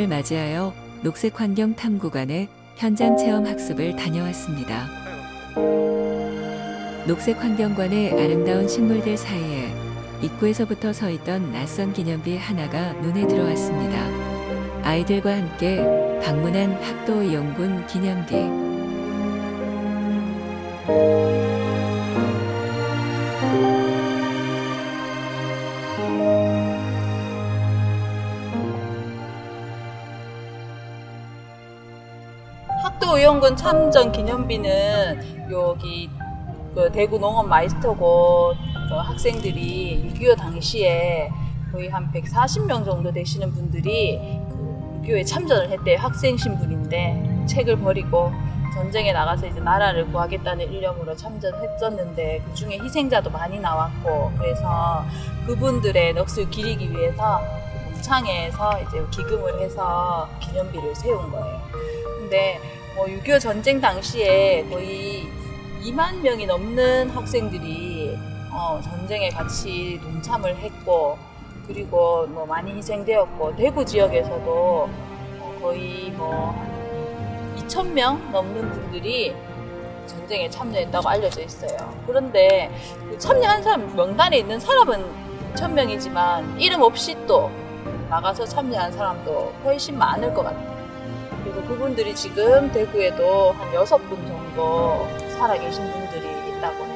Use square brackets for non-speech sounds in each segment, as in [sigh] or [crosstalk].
연말을 맞이하여 녹색환경 탐구관의 현장 체험 학습을 다녀왔습니다. 녹색환경관의 아름다운 식물들 사이에 입구에서부터 서 있던 낯선 기념비 하나가 눈에 들어왔습니다. 아이들과 함께 방문한 학도이용군 기념비. 학도의원군 참전 기념비는 여기 그 대구 농업 마이스터고 그 학생들이 6.25 당시에 거의 한 140명 정도 되시는 분들이 그 6.25에 참전을 했대요. 학생 신분인데 책을 버리고 전쟁에 나가서 이제 나라를 구하겠다는 일념으로 참전했었는데 그 중에 희생자도 많이 나왔고 그래서 그분들의 넋을 기리기 위해서 동창회에서 이제 기금을 해서 기념비를 세운 거예요. 근데 뭐 6.25 전쟁 당시에 거의 2만 명이 넘는 학생들이 어, 전쟁에 같이 동참을 했고 그리고 뭐 많이 희생되었고 대구 지역에서도 어, 거의 뭐 2천 명 넘는 분들이 전쟁에 참여했다고 알려져 있어요. 그런데 그 참여한 사람 명단에 있는 사람은 2천 명이지만 이름 없이 또 나가서 참여한 사람도 훨씬 많을 것 같아요. 그분들이 지금 대구에도 한 여섯 분 정도 살아계신 분들이 있다고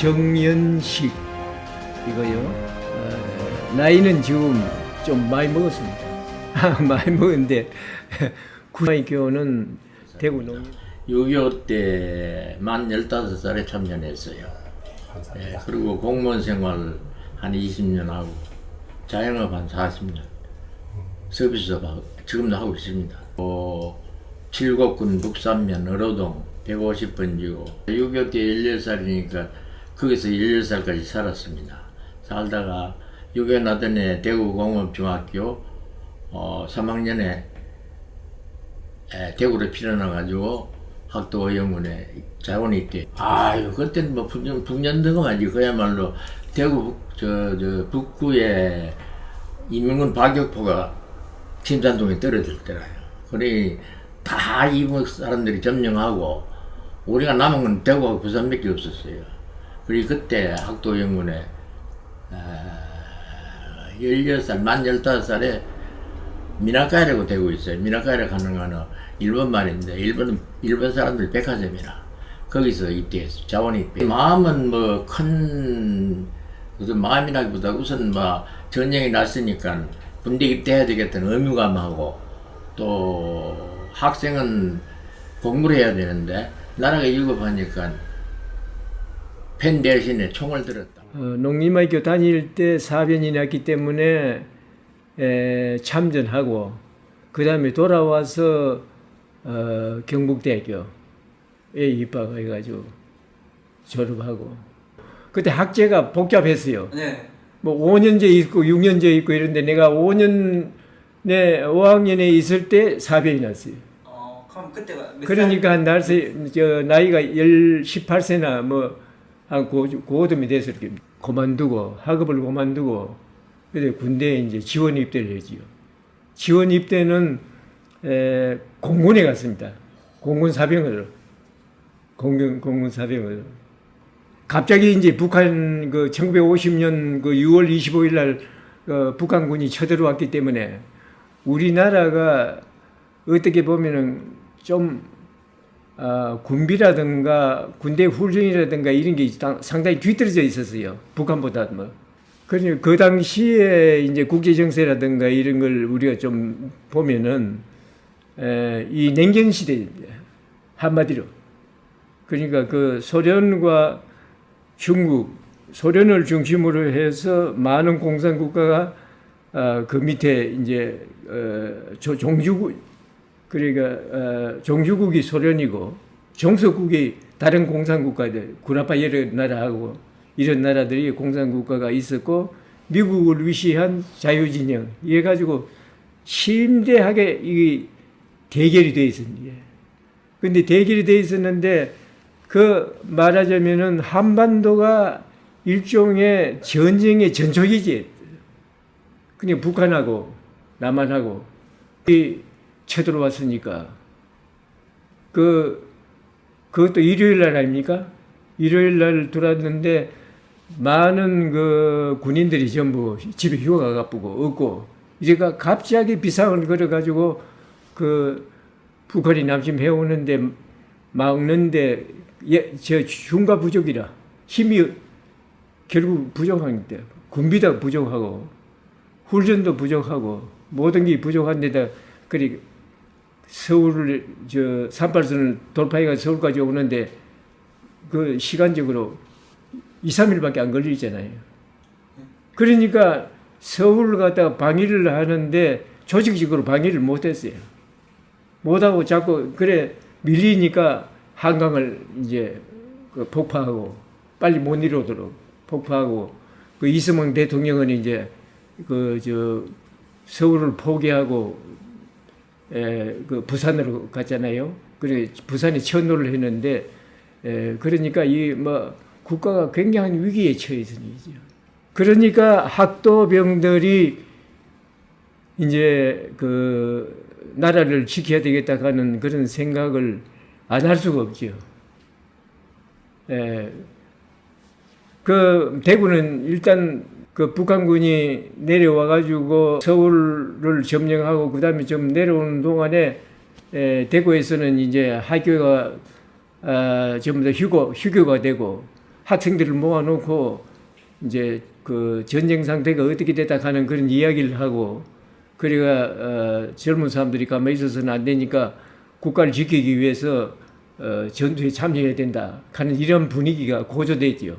정연식 이거요. 어, 나이는 지금 좀 많이 먹었습니다. [laughs] 많이 먹었는데 [laughs] 구마이교는 대구 농 6.25 때 만 15살에 참전했어요. 예, 그리고 공무원 생활 한 20년 하고 자영업 한 40년 서비스업 하고 지금도 하고 있습니다. 어, 칠곡군 북산면 어로동 150번지고 6.25때 18살이니까 거기서 18살까지 살았습니다. 살다가 6.25 나더니 대구 공업중학교 어, 3학년에 에, 대구로 필요나가지고 학도의원군에 자원이 있대. 아유, 그때는 뭐 북년, 북년등은 지 그야말로 대구 북, 저, 저 북구에 이민군 박격포가 침산동에 떨어질 때라요. 그래, 다 이북 사람들이 점령하고 우리가 남은 건 대구하고 부산밖에 없었어요. 그리고 그때 학도의원군에 아, 16살, 만 15살에 미나카이라고 되고 있어요. 미나카이라 가는 거는 일본 말인데 일본 일본 사람들 백화점이라 거기서 입대했어. 자원 입대. 마음은 뭐 큰 무슨 마음이라기보다 우선 뭐 전쟁이 났으니까 군대 입대해야 되겠다는 의무감하고 또 학생은 공부를 해야 되는데 나라가 일곱하니까 펜 대신에 총을 들었다. 어, 농림학교 다닐 때 사변이 났기 때문에 에, 참전하고 그 다음에 돌아와서 어, 경북대학교에 입학해가지고 졸업하고 그때 학제가 복잡했어요. 네. 뭐 5년제 있고 6년제 있고 이런데 내가 5년에 5학년에 있을 때 사변이 났어요. 어, 그럼 그때가 몇 그러니까 저 나이가 1 18세나 뭐 한 고등이 돼서 이렇게 그만두고 학업을 그만두고 그래서 군대에 이제 지원 입대를 했지요. 지원 입대는 에, 공군에 갔습니다. 공군 사병으로. 공군, 공군 사병으로. 갑자기 이제 북한 그 1950년 그 6월 25일 날 어, 북한군이 쳐들어왔기 때문에 우리나라가 어떻게 보면은 좀 아, 군비라든가 군대 훈련이라든가 이런 게 상- 상당히 뒤떨어져 있었어요. 북한보다 뭐. 그 당시에 이제 국제 정세라든가 이런 걸 우리가 좀 보면은 에, 이 냉전 시대입니다. 한마디로. 그러니까 그 소련과 중국, 소련을 중심으로 해서 많은 공산 국가가 아, 그 밑에 이제 어, 저 종주국 그러니까 어, 종주국이 소련이고 종속국이 다른 공산 국가들 구라파 여러 나라하고 이런 나라들이 공산 국가가 있었고 미국을 위시한 자유진영 이래 가지고 심대하게 이 대결이 돼 있습니다. 근데 대결이 돼 있었는데 그 말하자면은 한반도가 일종의 전쟁의 전초기지. 그냥 북한하고 남한하고 이 쳐들어왔으니까 그 그것도 일요일 날 아닙니까? 일요일 날 들어왔는데 많은 그 군인들이 전부 집에 휴가 가쁘고 없고 이제가 갑자기 비상을 걸어가지고 그 북한이 남심 해오는데 막는데 예, 저 중과 부족이라 힘이 결국 부족한데 군비도 부족하고 훈련도 부족하고 모든 게 부족한 데다 그리 서울을 저 38선을 돌파해가 서울까지 오는데 그 시간적으로 2, 3일밖에 안 걸리잖아요. 그러니까 서울을 갖다가 방위를 하는데 조직적으로 방위를 못 했어요. 못 하고 자꾸 그래 밀리니까 한강을 이제 그 폭파하고 빨리 못 이루도록 폭파하고 그 이승만 대통령은 이제 그 저 서울을 포기하고 에, 그 부산으로 갔잖아요. 그래 부산에 천도를 했는데 에, 그러니까 이 뭐 국가가 굉장한 위기에 처해서 이죠. 그러니까 학도병들이 이제 그 나라를 지켜야 되겠다 하는 그런 생각을 안 할 수가 없죠. 에, 그 대구는 일단 그 북한군이 내려와 가지고 서울을 점령하고 그다음에 좀 내려오는 동안에 에, 대구에서는 이제 학교가 아, 전부 다 휴고 휴교가 되고 학생들을 모아놓고 이제 그 전쟁 상태가 어떻게 됐다 하는 그런 이야기를 하고 그래가 어, 젊은 사람들이 가만히 있어서는 안 되니까 국가를 지키기 위해서 어, 전투에 참여해야 된다 하는 이런 분위기가 고조됐지요.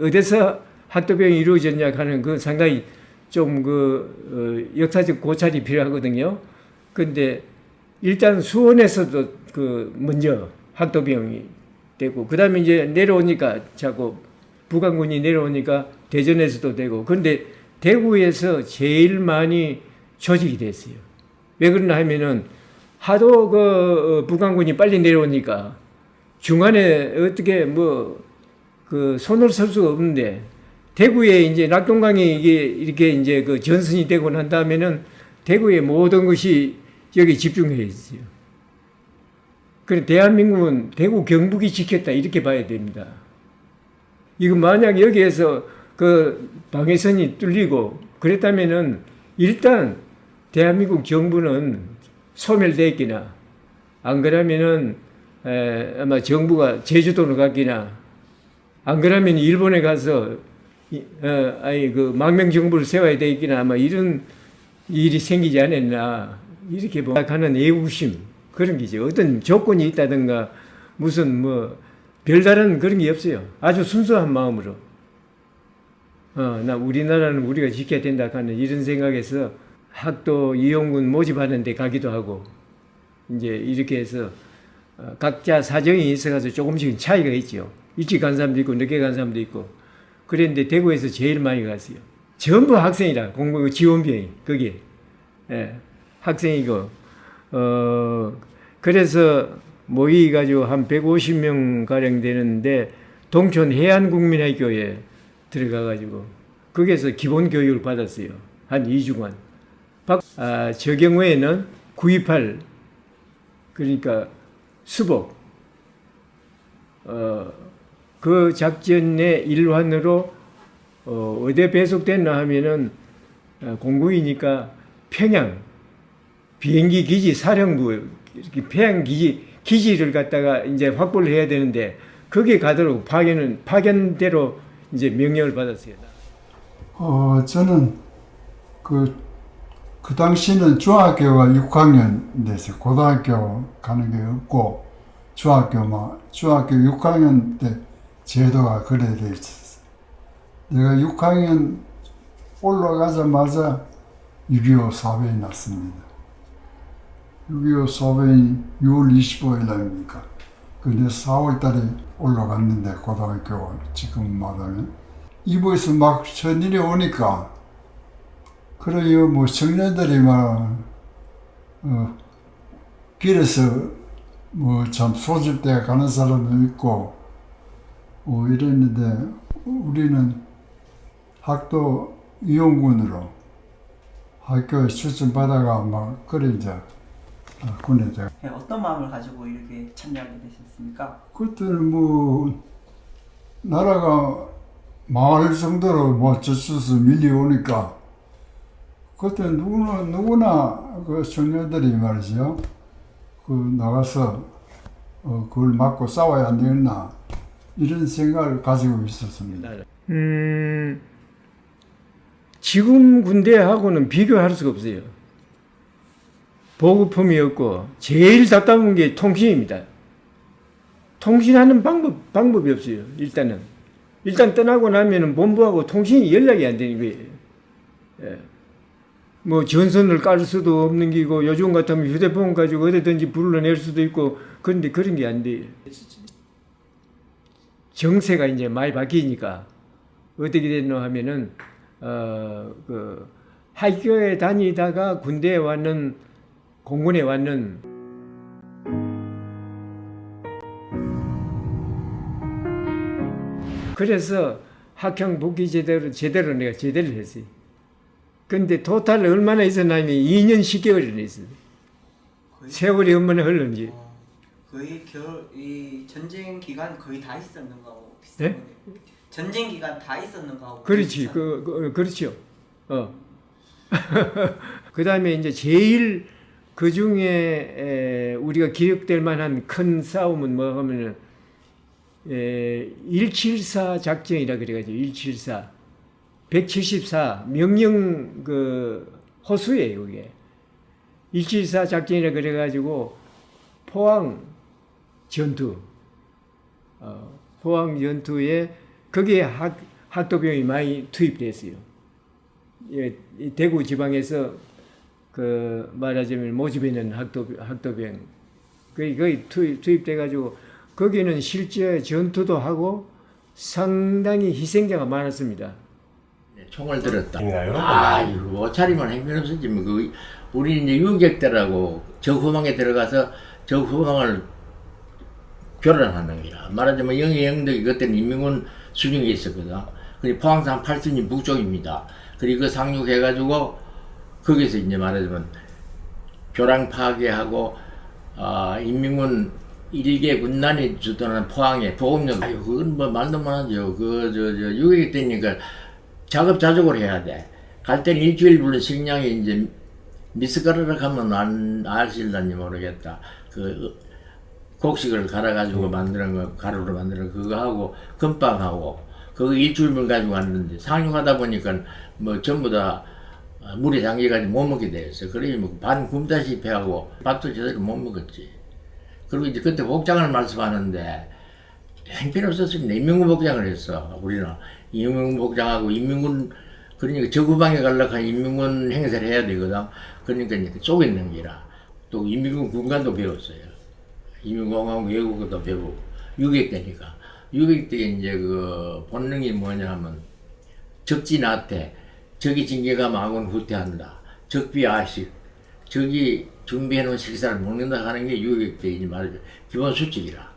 어디서 학도병이 이루어졌냐 하는 그 상당히 좀 그 역사적 고찰이 필요하거든요. 근데 일단 수원에서도 그 먼저 학도병이 되고 그다음에 이제 내려오니까 자꾸 북한군이 내려오니까 대전에서도 되고 그런데 대구에서 제일 많이 조직이 됐어요. 왜 그러나 하면은 하도 그 어, 북한군이 빨리 내려오니까 중간에 어떻게 뭐 그 손을 쓸 수가 없는데 대구에 이제 낙동강이 이게 이렇게 이제 그 전선이 되고 난 다음에는 대구의 모든 것이 여기 집중해 있어요. 그래 대한민국은 대구 경북이 지켰다 이렇게 봐야 됩니다. 이거 만약 여기에서 그 방해선이 뚫리고 그랬다면은 일단 대한민국 정부는 소멸됐기나 안 그러면은 에, 아마 정부가 제주도로 갔기나 안 그러면 일본에 가서 이, 어, 아니 그 망명 정부를 세워야 되겠기나 아마 이런 일이 생기지 않았나 이렇게 생각하는 애국심 그런 게죠. 어떤 조건이 있다든가 무슨 뭐 별다른 그런 게 없어요. 아주 순수한 마음으로. 어, 나 우리나라는 우리가 지켜야 된다 하는 이런 생각에서 학도 이용군 모집하는데 가기도 하고 이제 이렇게 해서 어, 각자 사정이 있어가지고 조금씩 차이가 있죠. 일찍 간 사람도 있고 늦게 간 사람도 있고 그랬는데 대구에서 제일 많이 갔어요. 전부 학생이라 공부 지원병이 거기에 예, 학생이고 어 그래서 모의 가지고 한 150명 가량 되는데 동촌 해안국민학교에 들어가 가지고 거기에서 기본 교육을 받았어요. 한 2주간. 박, 아, 저 경우에는 928 그러니까 수복 어, 그 작전의 일환으로 어, 어디 배속됐나 하면은 어, 공군이니까 평양 비행기 기지 사령부 이렇게 평양 기지 기지를 갖다가 이제 확보를 해야 되는데 거기에 가도록 파견은 파견대로 이제 명령을 받았어요. 어, 저는 그, 그 당시는 중학교가 6학년 돼서 고등학교 가는 게 없고 중학교만, 중학교 6학년 때 제도가 그래 돼 있었어. 내가 6학년 올라가자마자 6.25 사변이 났습니다. 6.25 사변이 6월 25일 날입니까? 근데 4월 달에 올라갔는데 고등학교 지금 말하면 이부에서 막 천일이 오니까 그래요 뭐 청년들이 막 어, 길에서 뭐 참 소집대 가는 사람도 있고 어, 이랬는데 우리는 학도 이용군으로 학교에 추천 받아가 막 그래 이제 어, 군에 돼. 네, 어떤 마음을 가지고 이렇게 참여하게 되셨습니까? 그때는 뭐 나라가 망할 정도로 뭐 저수서 밀려오니까 그때 누구나 누구나 그 청년들이 말이죠 그 나가서 어 그걸 막고 싸워야 안 되겠나 이런 생각을 가지고 있었습니다. 음, 지금 군대하고는 비교할 수가 없어요. 보급품이 없고 제일 답답한 게 통신입니다. 통신하는 방법 방법이 없어요. 일단은 일단 떠나고 나면은 본부하고 통신이 연락이 안 되는 거예요. 예. 뭐 전선을 깔 수도 없는 기고 요즘 같으면 휴대폰 가지고 어디든지 불러낼 수도 있고 그런데 그런 게 안 돼요. 정세가 이제 많이 바뀌니까 어떻게 됐노 하면은 어 그 학교에 다니다가 군대에 왔는 공군에 왔는 그래서 학형 복귀 제대로 제대로 내가 제대로 했어요. 근데 토탈 얼마나 있었냐면 2년 10개월이나 있어요. 세월이 얼마나 흘렀는지. 어, 거의 겨울 이 전쟁 기간 거의 다 있었는 거하고 네? 비슷한 거네요. 전쟁 기간 다 있었는 거하고 그렇지, 비슷한 그, 그 그렇죠. 어. [laughs] 그 다음에 이제 제일 그 중에 우리가 기억될 만한 큰 싸움은 뭐 하면은 에, 174 작전이라 그래가지고 174 174 명령 그 호수예요 이게 174 작전이라 그래가지고 포항 전투 어, 포항 전투에 거기에 학, 학도병이 많이 투입됐어요. 예, 이 대구 지방에서 그 말하자면 모집있는 학도 학도병 거의 거의 투입 투입돼가지고 거기는 실제 전투도 하고 상당히 희생자가 많았습니다. 네, 총을 들었다. 아, 옷차림은 행편없었지. 뭐, 그, 우리 이제 유격대라고 저 후방에 들어가서 저 후방을 교란하는 거야. 말하자면 영의 영덕이 그때는 인민군 수중에 있었거든. 그리고 포항산 8순위 북쪽입니다. 그리고 그 상륙해가지고 거기서 이제 말하자면 교랑 파괴하고 아 인민군 일개 군단이 주도하는 포항에 보급력 아유 그건 뭐 말도 못하죠. 그저 저 유격이 되니까 작업자족을 해야 돼. 갈 때는 일주일 불른 식량이 이제 미숫가루를 하면 안 아실란지 모르겠다. 그 곡식을 갈아가지고 만드는 거 가루로 만드는 그거 하고 금빵하고 그거 일주일분 가지고 왔는데 상륙하다 보니까 뭐 전부 다 어, 물에 잠겨가지고 못 먹게 되었어. 그러니 뭐반 굶다시피 하고 밥도 제대로 못 먹었지. 그리고 이제 그때 복장을 말씀하는데 행편없었습니다. 인민군 복장을 했어. 우리는 인민군 복장하고 인민군 그러니까 저구방에 가려고 한 인민군 행사를 해야 되거든. 그러니까 이제 쪼개는 기라. 또 인민군 군관도 배웠어요. 인민공항 외국어도 배우고 유격 때니까. 유격 때 이제 그 본능이 뭐냐 하면 적지 나태 적이 징계가 마군 후퇴한다. 적비 아식 적이 준비해 놓은 식사를 먹는다 하는 게 유격 때 이제 말이죠 기본 수칙이라.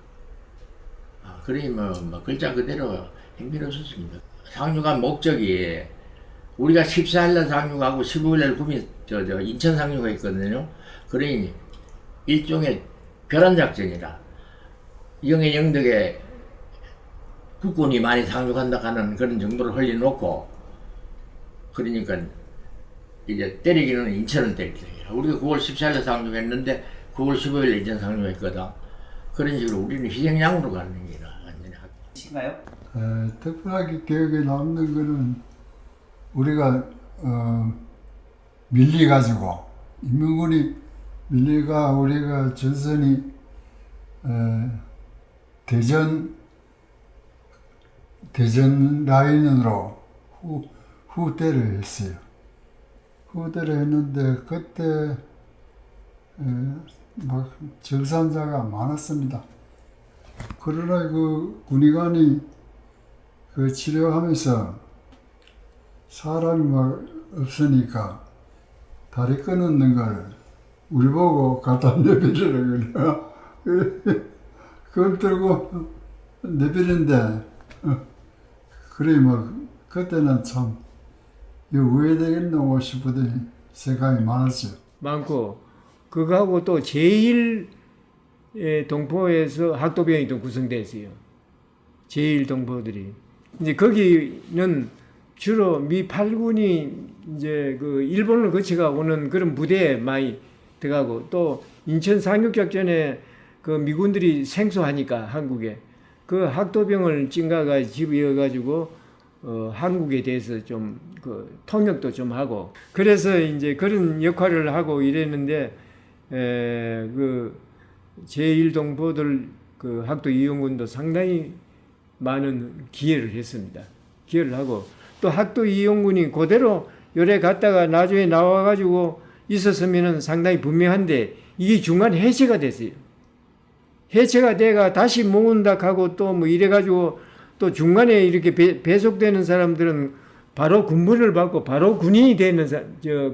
아 그러니 뭐, 뭐 글자 그대로 행편없었습니다. 상륙한 목적이 우리가 14일날 상륙하고 15일날 구미 저, 저 인천 상륙을 했거든요. 그러니 일종의 벼란 작전이라 영의 영덕에 국군이 많이 상륙한다 하는 그런 정보를 흘려놓고 그러니까 이제 때리기는 인천을 때리기로 해요. 우리가 9월 14일에 상륙했는데 9월 15일에 인천 상륙했거든. 그런 식으로 우리는 희생양으로 가는 게라 완전히. 신가요? 에, 특별하게 기억에 남는 거는 우리가 어, 밀려가지고 인민군이 밀려가 우리가 전선이 에, 대전 대전 라인으로 후, 후대를 했어요. 후대를 했는데 그때 에, 막 정산자가 많았습니다. 그러나 그 군의관이 그 치료하면서 사람이 막 없으니까 다리 끊었는 걸 우리 보고 갖다 [laughs] 내버리라 그래. [laughs] 그걸 들고 내버린데 어, 그래 뭐 그때는 참 이거 왜 되겠노 싶으더니 생각이 많았죠. 많고 그거하고 또 제일 예, 동포에서 학도병이 또 구성됐어요. 제일 동포들이 이제 거기는 주로 미 8군이 이제 그 일본을 거쳐가 오는 그런 부대에 많이 들어가고 또 인천 상륙작전에 그 미군들이 생소하니까 한국에 그 학도병을 찐가가 집이어가지고 어, 한국에 대해서 좀 그 통역도 좀 하고 그래서 이제 그런 역할을 하고 이랬는데 에, 그 제1동포들 그 학도 이용군도 상당히 많은 기여를 했습니다. 기여를 하고 또 학도 이용군이 그대로 요래 갔다가 나중에 나와가지고 있었으면은 상당히 분명한데 이게 중간에 해체가 됐어요. 해체가 돼가 다시 모은다 하고 또 뭐 이래가지고 또 중간에 이렇게 배, 배속되는 사람들은 바로 군부를 받고 바로 군인이 되는 사, 저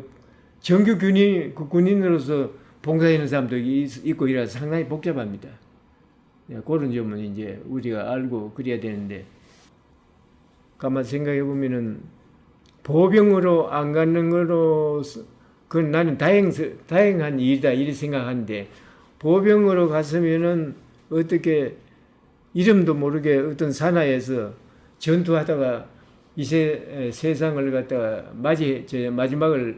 정규 군인 그 군인으로서 봉사하는 사람도 있- 있고 이라서 상당히 복잡합니다. 예, 그런 점은 이제 우리가 알고 그래야 되는데 가만 생각해 보면은 보병으로 안 가는 거로 그건 나는 다행 다행한 일이다 이렇게 생각하는데 보병으로 갔으면은 어떻게 이름도 모르게 어떤 산하에서 전투하다가 이 세, 세상을 갖다가 맞이 저 마지막을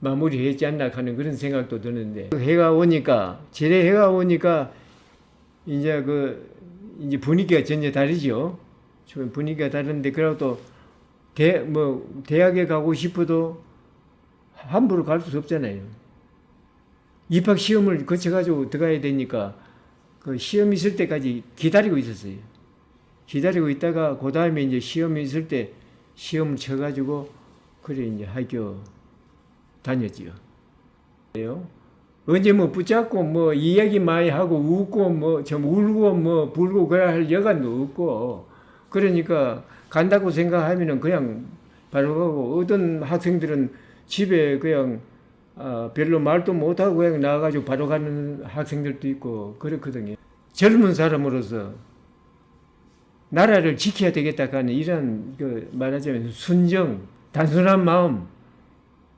마무리했지 않나 하는 그런 생각도 드는데 해가 오니까 제대 해가 오니까 이제 그 이제 분위기가 전혀 다르죠. 좀 분위기가 다른데 그래도 대 뭐 대학에 가고 싶어도 함부로 갈 수 없잖아요. 입학 시험을 거쳐가지고 들어가야 되니까 그 시험 있을 때까지 기다리고 있었어요. 기다리고 있다가 그 다음에 이제 시험이 있을 때 시험을 쳐가지고 그래 이제 학교 다녔지요. 언제 뭐 붙잡고 뭐 이야기 많이 하고 웃고 뭐 좀 울고 뭐 불고 그래 할 여간도 없고 그러니까 간다고 생각하면은 그냥 바로 가고 어떤 학생들은 집에 그냥 아, 별로 말도 못하고 그냥 나와가지고 바로 가는 학생들도 있고 그렇거든요. 젊은 사람으로서 나라를 지켜야 되겠다 하는 이런 그 말하자면 순정, 단순한 마음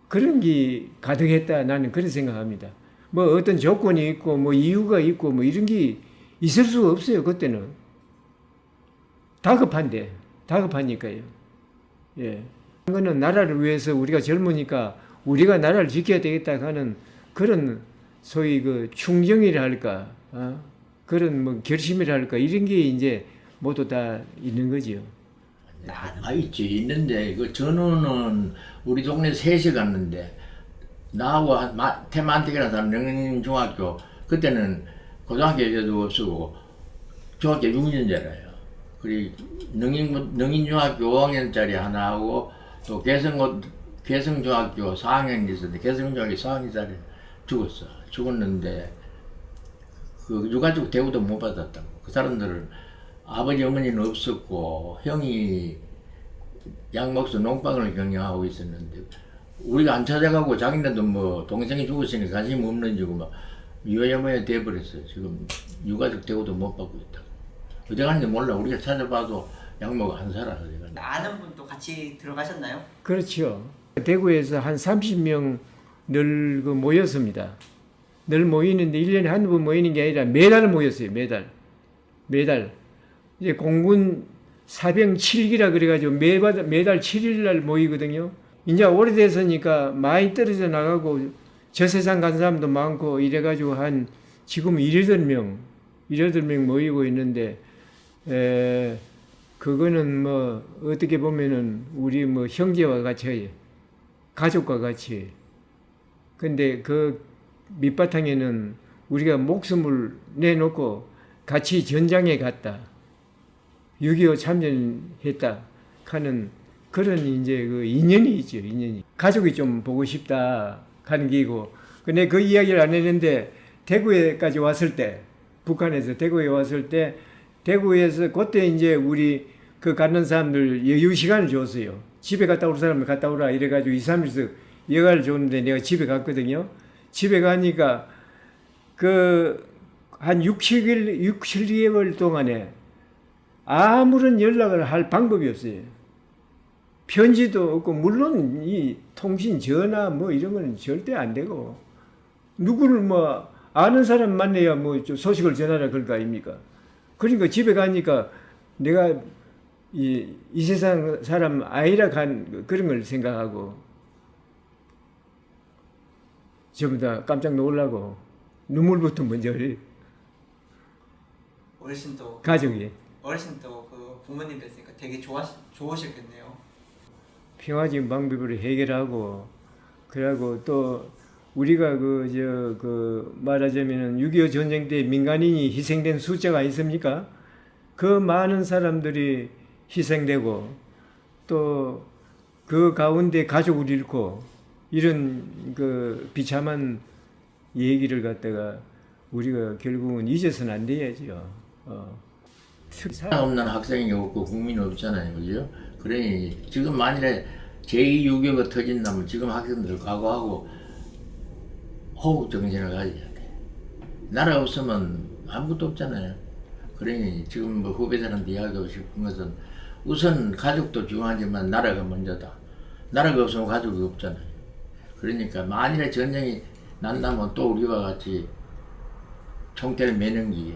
그런 게 가득했다 나는 그렇게 생각합니다. 뭐 어떤 조건이 있고 뭐 이유가 있고 뭐 이런 게 있을 수가 없어요 그때는 다급한데 다급하니까요. 예, 그거는 나라를 위해서 우리가 젊으니까 우리가 나라를 지켜야 되겠다 하는 그런 소위 그 충정이라 할까 어? 그런 뭐 결심이라 할까 이런 게 이제 모두 다 있는 거지요. 아 있지 있는데 그 전우는 우리 동네 셋이 갔는데 나하고 태만택이라는 사람 명인중학교 그때는 고등학교 에도 없었고 중학교 6년제라요. 그리고 능인 능인중학교 5학년짜리 하나 하고 또 개성 개성중학교 4학년이 있었는데 개성중학교 4학년짜리 죽었어. 죽었는데 그 유가족 대우도 못 받았다고. 그 사람들은 아버지 어머니는 없었고 형이 양목수 농방을 경영하고 있었는데 우리가 안 찾아가고 자기네도 뭐 동생이 죽었으니까 관심 없는 지고 막 유야무야 돼버렸어요. 지금 유가족 대우도 못 받고 있다고. 어디 갔는지 몰라. 우리가 찾아봐도 양목 안 살아. 어디 갔는지. 아는 분도 같이 들어가셨나요? 그렇죠. 대구에서 한 30명 늘 그 모였습니다. 늘 모이는데 1년에 한두 번 모이는 게 아니라 매달 모였어요. 매달. 매달. 이제 공군 사병 7기라 그래가지고 매달, 매달 7일 날 모이거든요. 이제 오래됐으니까 많이 떨어져 나가고 저 세상 간 사람도 많고 이래가지고 한 지금 18명, 18명 모이고 있는데, 에, 그거는 뭐 어떻게 보면은 우리 뭐 형제와 같이 가족과 같이 근데 그 밑바탕에는 우리가 목숨을 내놓고 같이 전장에 갔다. 6.25 참전했다. 하는 그런 이제 그 인연이 있죠, 인연이. 가족이 좀 보고 싶다. 하는 게고. 근데 그 이야기를 안 했는데 대구에까지 왔을 때, 북한에서 대구에 왔을 때, 대구에서 그때 이제 우리 그 갖는 사람들 여유 시간을 줬어요. 집에 갔다 올 사람을 갔다 오라 이래가지고 2, 3일씩 여가를 줬는데 내가 집에 갔거든요. 집에 가니까 그 한 6, 7일, 6, 7개월 동안에 아무런 연락을 할 방법이 없어요. 편지도 없고 물론 이 통신 전화 뭐 이런 거는 절대 안 되고 누구를 뭐 아는 사람 만나야 뭐좀 소식을 전하라 그럴 거 아닙니까? 그러니까 집에 가니까 내가 이, 이 세상 사람 아니라 간 그런 걸 생각하고 전부 다 깜짝 놀라고 눈물부터 먼저 흘려. 어르신도 가족이 어르신도 그 부모님 뵀으니까 되게 좋아 좋으셨겠네요. 평화적인 방법으로 해결하고 그러고 또 우리가 그 저그 말하자면은 6.25 전쟁 때 민간인이 희생된 숫자가 있습니까? 그 많은 사람들이 희생되고 또 그 가운데 가족을 잃고 이런 그 비참한 얘기를 갖다가 우리가 결국은 잊어서는 안 돼야죠. 어. 특- 사람 없는 학생이 없고 국민이 없잖아요, 그죠? 그러니 지금 만일에 제2유교가 터진다면 지금 학생들 각오하고 호국 정신을 가져야 돼. 나라 없으면 아무것도 없잖아요. 그러니 지금 뭐 후배들한테 이야기하고 싶은 것은 우선 가족도 중요하지만 나라가 먼저다. 나라가 없으면 가족이 없잖아요. 그러니까 만일에 전쟁이 난다면 또 우리와 같이 총대를 매는 게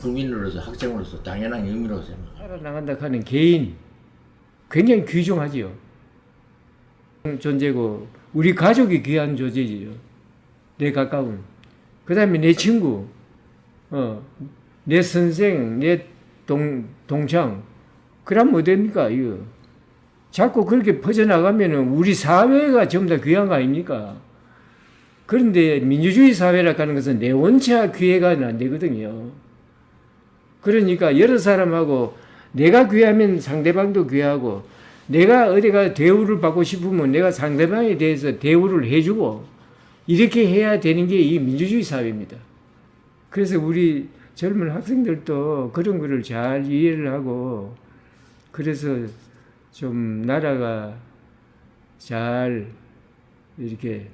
국민으로서 학생으로서 당연한 의미로 생각. 살아나간다 하는 개인 굉장히 귀중하지요. 존재고 우리 가족이 귀한 존재지요. 내 가까운. 그 다음에 내 친구, 어, 내 선생, 내 동 동창. 그러면 어됩니까 이거? 자꾸 그렇게 퍼져나가면은 우리 사회가 전부 다 귀한 거 아닙니까? 그런데 민주주의 사회라 하는 것은 내 원차 귀해가 안 되거든요. 그러니까 여러 사람하고 내가 귀하면 상대방도 귀하고 내가 어디가 대우를 받고 싶으면 내가 상대방에 대해서 대우를 해주고 이렇게 해야 되는 게 이 민주주의 사회입니다. 그래서 우리 젊은 학생들도 그런 거를 잘 이해를 하고 그래서 좀 나라가 잘 이렇게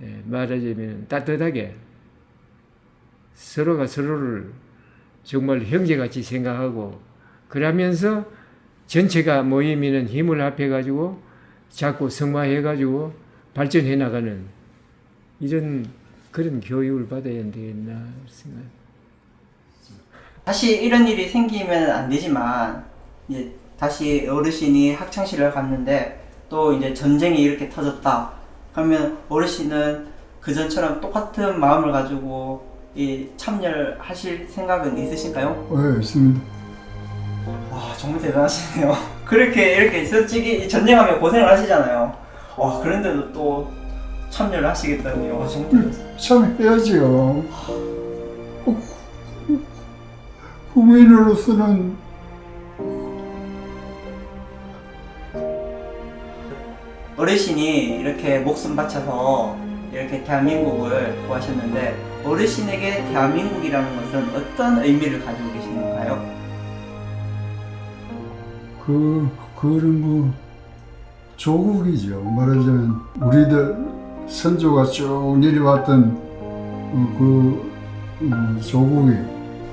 예, 말하자면 따뜻하게 서로가 서로를 정말 형제같이 생각하고 그러면서 전체가 모이면 힘을 합해가지고 자꾸 성화해가지고 발전해 나가는 이런 그런 교육을 받아야 되겠나 생각. 다시 이런 일이 생기면 안 되지만 이제 다시 어르신이 학창시절을 갔는데 또 이제 전쟁이 이렇게 터졌다. 그러면 어르신은 그 전처럼 똑같은 마음을 가지고 이 참여를 하실 생각은 있으신가요? 네, 있습니다. 와 정말 대단하시네요. [laughs] 그렇게 이렇게 솔직히 이 전쟁하면 고생을 하시잖아요. 와 그런데도 또 참여를 하시겠다니 와 정말 대단하시네요. 참 해야지요. 국민으로서는 어르신이 이렇게 목숨 바쳐서 이렇게 대한민국을 구하셨는데 어르신에게 대한민국이라는 것은 어떤 의미를 가지고 계시는 건가요? 그 그런 뭐 조국이죠. 말하자면 우리들 선조가 쭉 내려왔던 어, 그 음, 조국이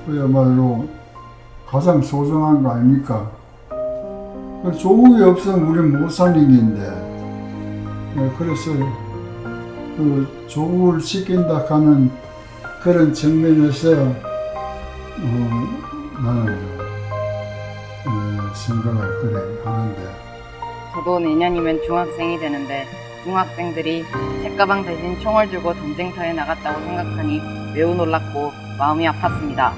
그야말로 가장 소중한 거 아닙니까? 그 조국이 없으면 우리는 못 사는 게인데 네, 그래서 그 조국을 지킨다 하는 그런 측면에서 어, 나는 어, 생각을 그래 하는데 저도 내년이면 중학생이 되는데 중학생들이 책가방 대신 총을 들고 전쟁터에 나갔다고 생각하니 매우 놀랐고 마음이 아팠습니다.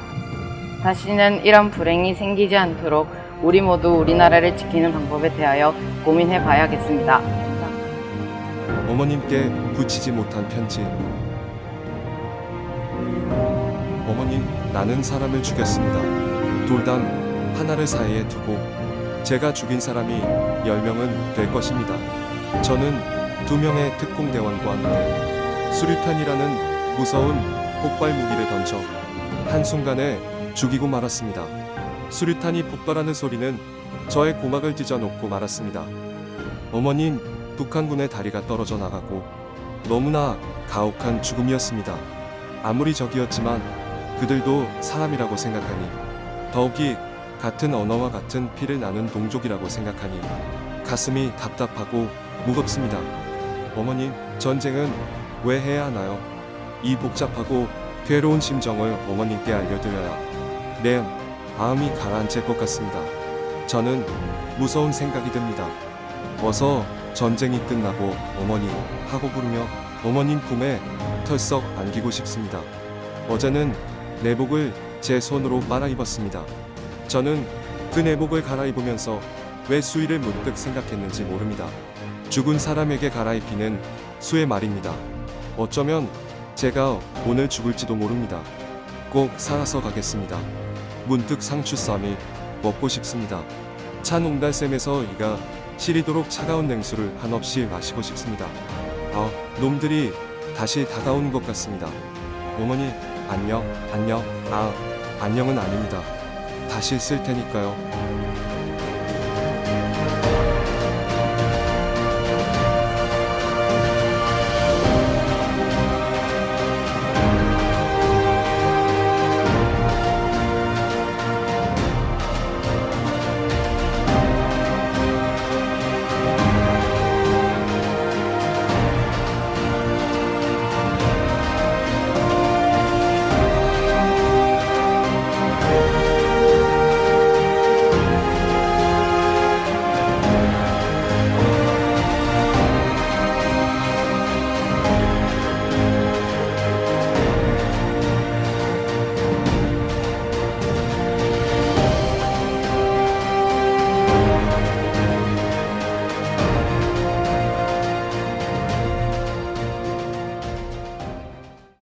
다시는 이런 불행이 생기지 않도록 우리 모두 우리나라를 지키는 방법에 대하여 고민해 봐야겠습니다. 어머님께 붙이지 못한 편지. 어머님, 나는 사람을 죽였습니다. 돌담 하나를 사이에 두고 제가 죽인 사람이 10명은 될 것입니다. 저는 두 명의 특공대원과 함께 수류탄이라는 무서운 폭발 무기를 던져 한순간에 죽이고 말았습니다. 수류탄이 폭발하는 소리는 저의 고막을 찢어놓고 말았습니다. 어머님, 북한군의 다리가 떨어져 나가고 너무나 가혹한 죽음이었습니다. 아무리 적이었지만 그들도 사람이라고 생각하니 더욱이 같은 언어와 같은 피를 나눈 동족이라고 생각하니 가슴이 답답하고 무겁습니다. 어머님, 전쟁은 왜 해야 하나요? 이 복잡하고 괴로운 심정을 어머님께 알려드려야 내 마음이 가라앉을 것 같습니다. 저는 무서운 생각이 듭니다. 어서 전쟁이 끝나고 어머니 하고 부르며 어머님 품에 털썩 안기고 싶습니다. 어제는 내복을 제 손으로 빨아 입었습니다. 저는 그 내복을 갈아입으면서 왜 수위를 문득 생각했는지 모릅니다. 죽은 사람에게 갈아입히는 수의 말입니다. 어쩌면 제가 오늘 죽을지도 모릅니다. 꼭 살아서 가겠습니다. 문득 상추쌈이 먹고 싶습니다. 찬 옹달샘에서 이가 시리도록 차가운 냉수를 한없이 마시고 싶습니다. 아, 놈들이 다시 다가오는 것 같습니다. 어머니, 안녕, 안녕, 아, 안녕은 아닙니다. 다시 쓸 테니까요.